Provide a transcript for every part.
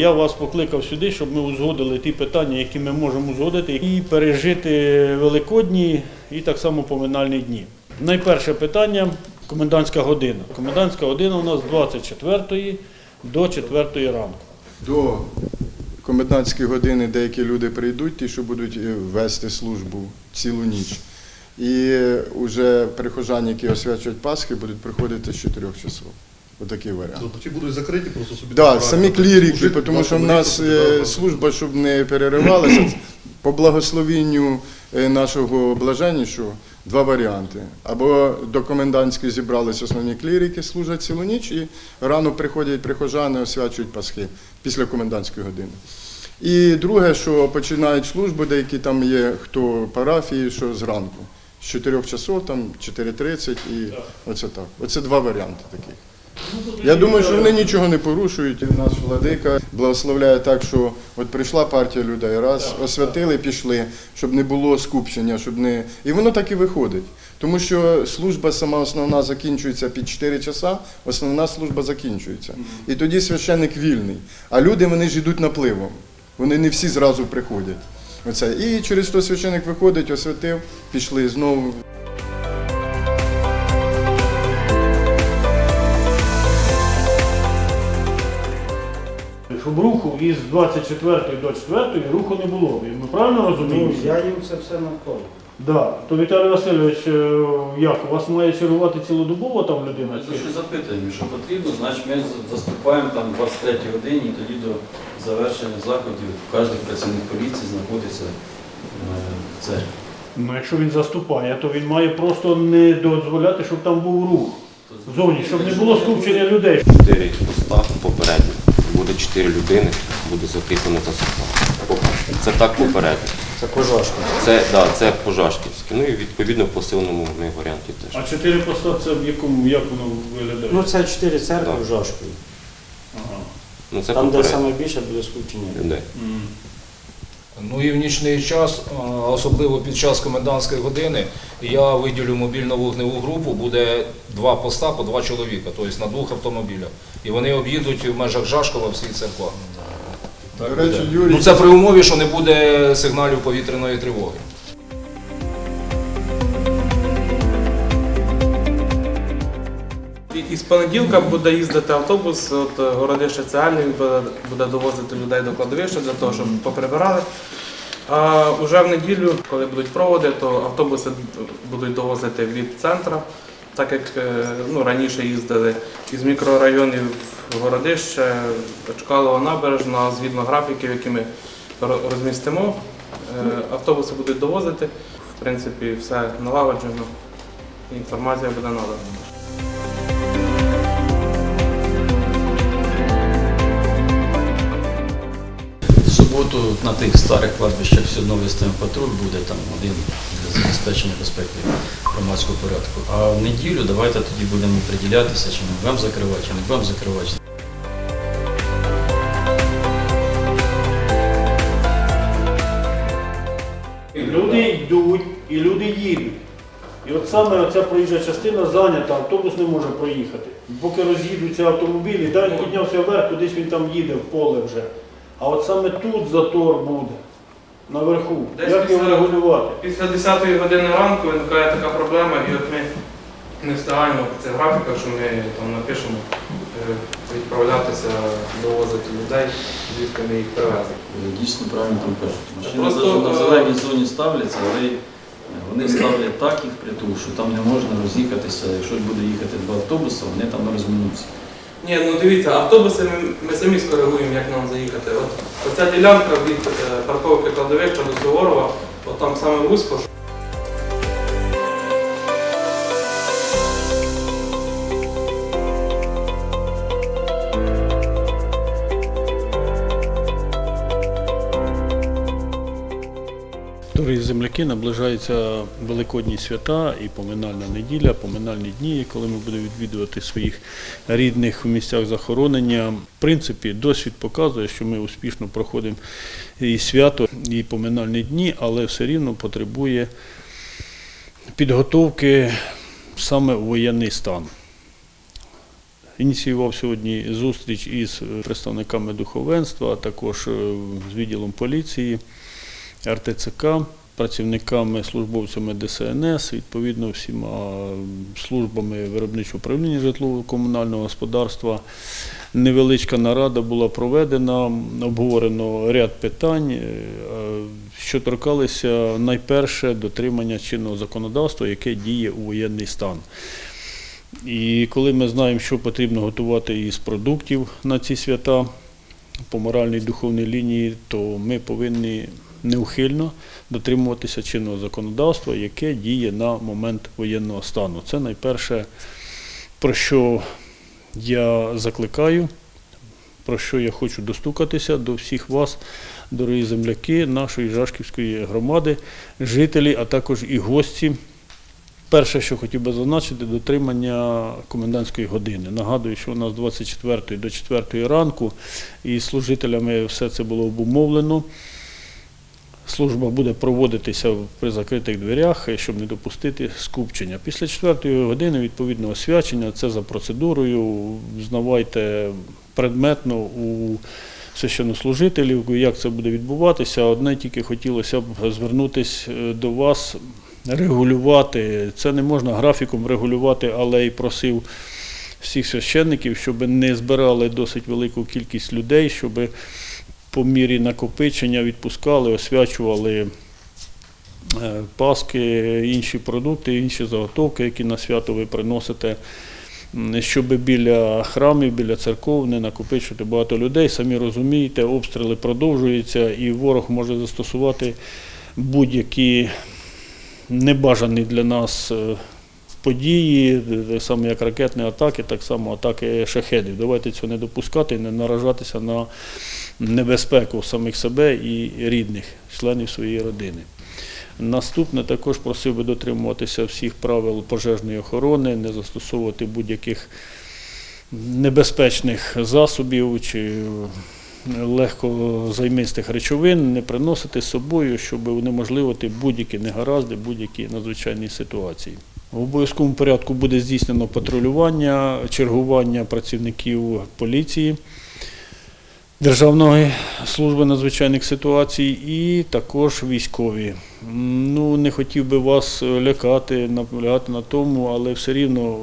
Я вас покликав сюди, щоб ми узгодили ті питання, які ми можемо узгодити, і пережити великодні і так само поминальні дні. Найперше питання комендантська година. Комендантська година у нас з 24 до 4 ранку. До комендантської години деякі люди прийдуть, ті, що будуть е, вести службу цілу ніч. І вже прихожани, які освячують Пасхи, будуть приходити з 4 часов. Отакий варіант. Тобто ті будуть закриті, просто собі Так, так самі клірики, служити, тому що в нас служба, щоб не переривалася, по благословінню е, нашого блаженнішого два варіанти. Або до комендантської зібрались основні клірики, служать цілу ніч, і рано приходять прихожани, освячують Пасхи після комендантської години. І друге, що починають службу, деякі там є хто парафії, що зранку. З 4 часов, там 4.30 і оце так. Оце два варіанти таких. Я думаю, що вони нічого не порушують. І наш владика благословляє так, що от прийшла партія людей, раз освятили, пішли, щоб не було скупчення, щоб не. І воно так і виходить. Тому що служба сама основна закінчується під 4 часа, основна служба закінчується. І тоді священник вільний. А люди вони ж йдуть напливом. Вони не всі зразу приходять. Оце. І через то священник виходить, освятив, пішли знову. Із 24 до 4 руху не було. Ми правильно розуміємо? Ну, я їм це все навколо. Да. То Віталій Васильович, е, як у вас має чергувати цілодобово там людина? Чи? дуже запитуємо, що потрібно, значить ми заступаємо там 23 годині і тоді до завершення заходів кожен працівник поліції знаходиться е, в церкві. Ну, якщо він заступає, то він має просто не дозволяти, щоб там був рух зовні, щоб не було скупчення людей. чотири поста попередньо. Буде 4 людини, буде закріплено за собою. Це так попередньо. Це пожашка. Це, да, це пожашківське. Ну і відповідно в посиленому ми варіанті теж. А 4 поста це в якому як воно виглядає? Ну це 4 церкви в Жашкові. Ага. Ну це Там, де попередньо саме більше буде скупчення. людей. М. Ну і в нічний час, особливо під час комендантської години, я виділю мобільну вогневу групу, буде два поста по два чоловіка, тобто на двох автомобілях. І вони об'їдуть в межах Жашкова всі церква. Так До речі. Юрій- Ну це при умові, що не буде сигналів повітряної тривоги. І- Із понеділка буде їздити автобус, от е, городище Цеальний, він буде, довозити людей до кладовища для того, щоб поприбирали. А вже в неділю, коли будуть проводи, то автобуси будуть довозити від центра, так як е, ну, раніше їздили із мікрорайонів городище, Чкалова набережна, згідно графіків, які ми розмістимо. Е, Автобуси будуть довозити. В принципі, все налагоджено. Інформація буде надана. Суботу на тих старих кладбищах все одно виставимо патруль, буде там один для забезпечення безпеки громадського порядку. А в неділю давайте тоді будемо приділятися, чи ми будемо закривати, чи не будемо закривати. Люди йдуть і люди їдуть. І от саме ця проїжджа частина зайнята, автобус не може проїхати. Поки роз'їдуться автомобілі, далі піднявся вверх, кудись він там їде в поле вже. А от саме тут затор буде, наверху. Десь Як його після- регулювати? Після 10 години ранку виникає така проблема, і от ми не встигаємо цих графіках, що ми там напишемо е, відправлятися, довозити людей, звідки ми їх привезли. Дійсно правильно там кажуть. Машини Просто, навіть на е, зеленій зоні ставляться, але вони ставлять так їх притул, що там не можна роз'їхатися. Якщо буде їхати два автобуси, вони там не розминуться. Ні, ну дивіться, автобуси ми, ми самі скоригуємо, як нам заїхати. От оця ділянка від е, парковки кладовища до Суворова, от там саме вузько. Дорогі земляки, наближаються великодні свята і поминальна неділя, поминальні дні, коли ми будемо відвідувати своїх рідних в місцях захоронення. В принципі, досвід показує, що ми успішно проходимо і свято, і поминальні дні, але все рівно потребує підготовки саме у воєнний стан. ініціював сьогодні зустріч із представниками духовенства, а також е, з відділом поліції, РТЦК, працівниками, службовцями ДСНС, відповідно всіма службами виробничого управління житлово-комунального господарства. Невеличка нарада була проведена, обговорено ряд питань, е, що торкалися найперше дотримання чинного законодавства, яке діє у воєнний стан. І коли ми знаємо, що потрібно готувати із продуктів на ці свята по моральній духовній лінії, то ми повинні неухильно дотримуватися чинного законодавства, яке діє на момент воєнного стану. Це найперше, про що я закликаю, про що я хочу достукатися до всіх вас, дорогі земляки нашої Жашківської громади, жителі, а також і гості. Перше, що хотів би зазначити, дотримання комендантської години. Нагадую, що у нас 24 до 4 ранку і служителями все це було обумовлено. Служба буде проводитися при закритих дверях, щоб не допустити скупчення. Після 4 години відповідно освячення, це за процедурою. Знавайте предметно у священнослужителів, як це буде відбуватися. Одне тільки хотілося б звернутися е, до вас, регулювати. Це не можна графіком регулювати, але й просив всіх священників, щоб не збирали досить велику кількість людей, щоб по мірі накопичення відпускали, освячували е, паски, інші продукти, інші заготовки, які на свято ви приносите. Щоб біля храмів, біля церков не накопичувати багато людей. Самі розумієте, обстріли продовжуються і ворог може застосувати будь-які небажані для нас е, події, так само як ракетні атаки, так само атаки шахедів. Давайте цього не допускати не наражатися на небезпеку самих себе і рідних, членів своєї родини. Наступне також просив би дотримуватися всіх правил пожежної охорони, не застосовувати будь-яких небезпечних засобів чи легкозаймистих речовин, не приносити з собою, щоб унеможливити будь-які негаразди, будь-які надзвичайні ситуації. В обов'язковому порядку буде здійснено патрулювання, чергування працівників поліції. Державної служби надзвичайних ситуацій і також військові. Ну, не хотів би вас лякати, наполягати на тому, але все рівно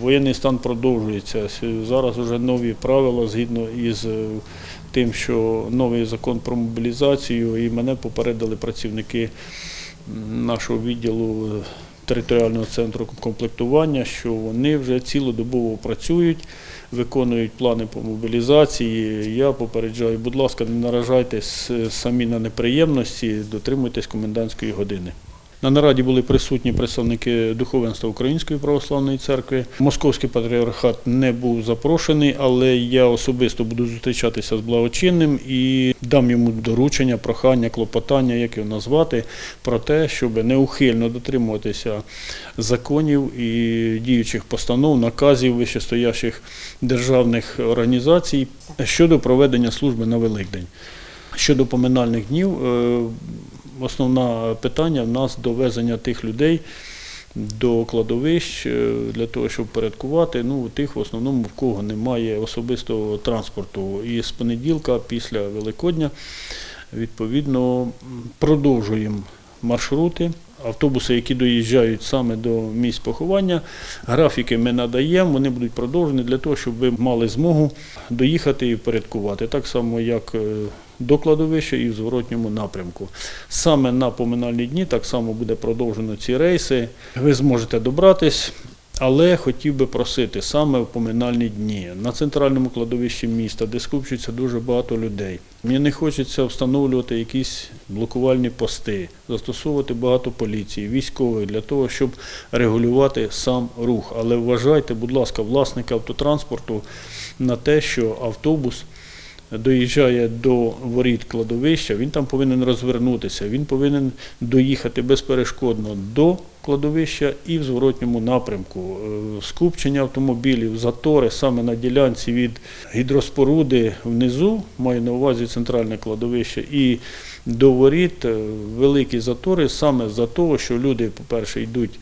воєнний стан продовжується. Зараз вже нові правила згідно із е, тим, що новий закон про мобілізацію, і мене попередили працівники нашого відділу територіального центру комплектування, що вони вже цілодобово працюють виконують плани по мобілізації. Я попереджаю, будь ласка, не наражайтесь е, самі на неприємності, дотримуйтесь комендантської години. На нараді були присутні представники духовенства Української православної церкви. Московський патріархат не був запрошений, але я особисто буду зустрічатися з благочинним і дам йому доручення, прохання, клопотання, як його назвати, про те, щоб неухильно дотримуватися законів і діючих постанов, наказів вищестоящих державних організацій щодо проведення служби на Великдень. Щодо поминальних днів, е, основне питання в нас довезення тих людей до кладовищ е, для того, щоб порядкувати. Ну, тих в основному, в кого немає особистого транспорту. І з понеділка, після Великодня, відповідно, продовжуємо маршрути. Автобуси, які доїжджають саме до місць поховання, графіки ми надаємо, вони будуть продовжені для того, щоб ви мали змогу доїхати і впорядкувати. Так само, як е, до кладовища і в зворотньому напрямку. Саме на поминальні дні так само буде продовжено ці рейси. Ви зможете добратись. Але хотів би просити саме в поминальні дні на центральному кладовищі міста, де скупчується дуже багато людей. Мені не хочеться встановлювати якісь блокувальні пости, застосовувати багато поліції, військових для того, щоб регулювати сам рух. Але вважайте, будь ласка, власника автотранспорту на те, що автобус доїжджає до воріт кладовища, він там повинен розвернутися, він повинен доїхати безперешкодно до кладовища і в зворотньому напрямку. Е, Скупчення автомобілів, затори саме на ділянці від гідроспоруди внизу, маю на увазі центральне кладовище, і до воріт е, великі затори саме за того, що люди, по-перше, йдуть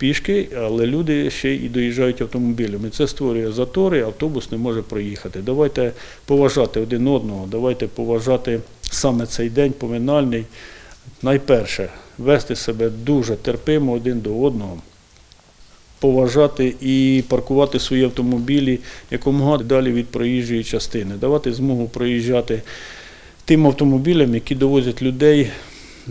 пішки, але люди ще і доїжджають автомобілями. Це створює затори, автобус не може проїхати. Давайте поважати один одного, давайте поважати саме цей день поминальний. Найперше, вести себе дуже терпимо один до одного, поважати і паркувати свої автомобілі якомога далі від проїжджої частини, давати змогу проїжджати тим автомобілям, які довозять людей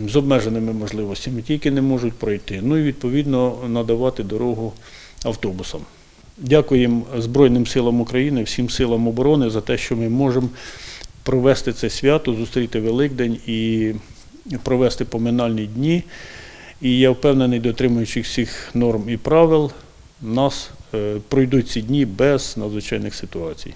з обмеженими можливостями, ті, які не можуть пройти. Ну і відповідно надавати дорогу автобусам. Дякуємо Збройним силам України, всім силам оборони за те, що ми можемо провести це свято, зустріти Великдень і провести поминальні дні. І я впевнений, дотримуючись всіх норм і правил, нас е, пройдуть ці дні без надзвичайних ситуацій.